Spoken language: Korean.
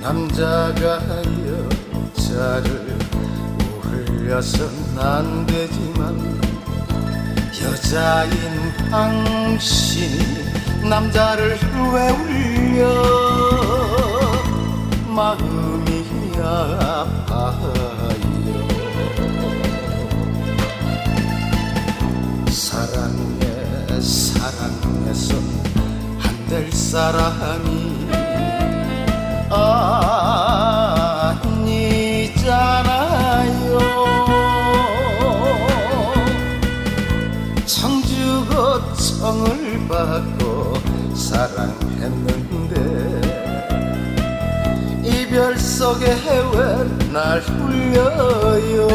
남자가 여자를 울려선 안 되지만 여자인 당신이 남자를 왜 울려 마음이 아파요 사랑해 사랑해서 안 될 사람이 청주고 청을 받고 사랑했는데 이별 속에 왜날 울려요